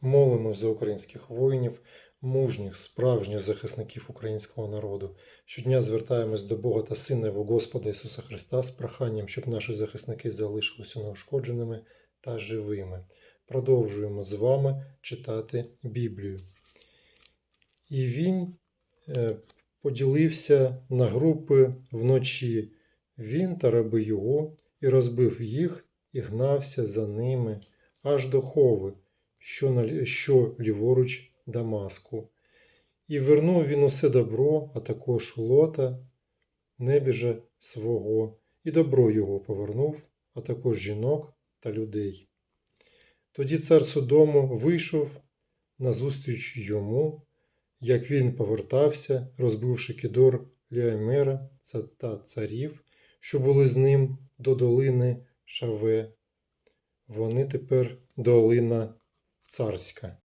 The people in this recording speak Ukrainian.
Молимо за українських воїнів, мужніх, справжніх захисників українського народу. Щодня звертаємось до Бога та Сина Його Господа Ісуса Христа з проханням, щоб наші захисники залишилися неушкодженими та живими. Продовжуємо з вами читати Біблію. І він е, поділився на групи вночі, він та раби його, і розбив їх, і гнався за ними аж до Хови, що, ліворуч Дамаску. І вернув він усе добро, а також лота, небіжа свого, і добро його повернув, а також жінок та людей. Тоді цар Содому вийшов назустріч йому, як він повертався, розбивши Кедор Ліаймера та царів, що були з ним до долини Шаве. Вони тепер долина царська.